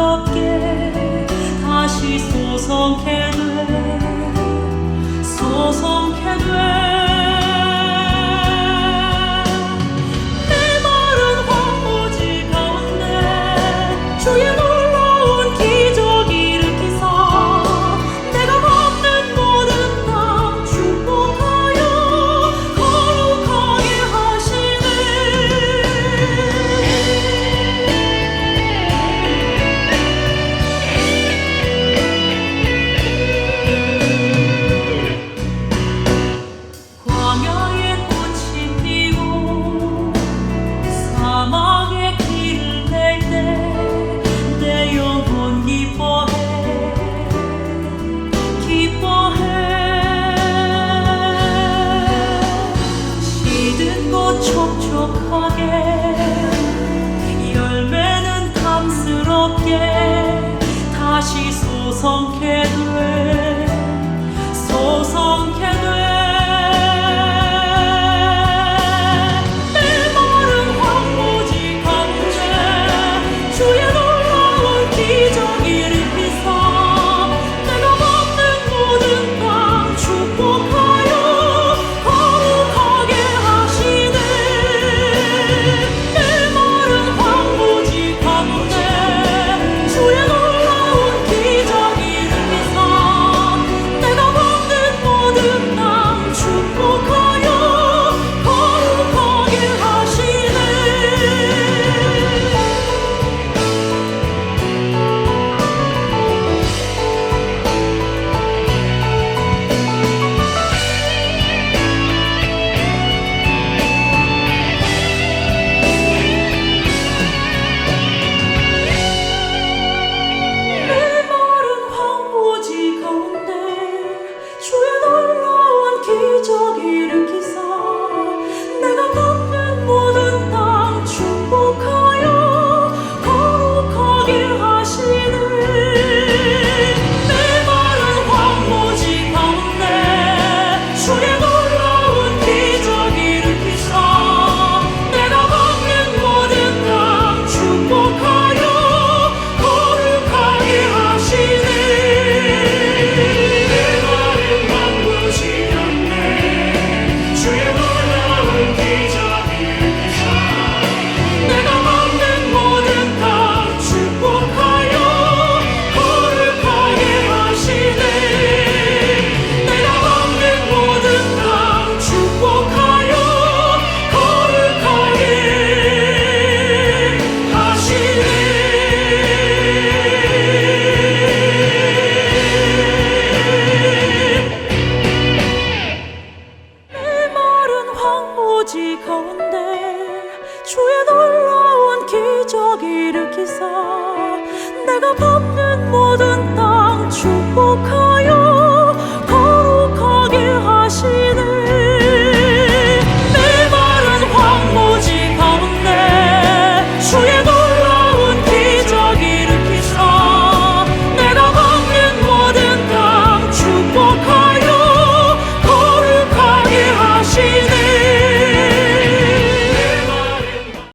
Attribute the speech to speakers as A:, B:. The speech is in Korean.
A: stop giving. 지 가운데 주의 놀라운 기적 일으키사 내가 밟는 모든 땅 축복하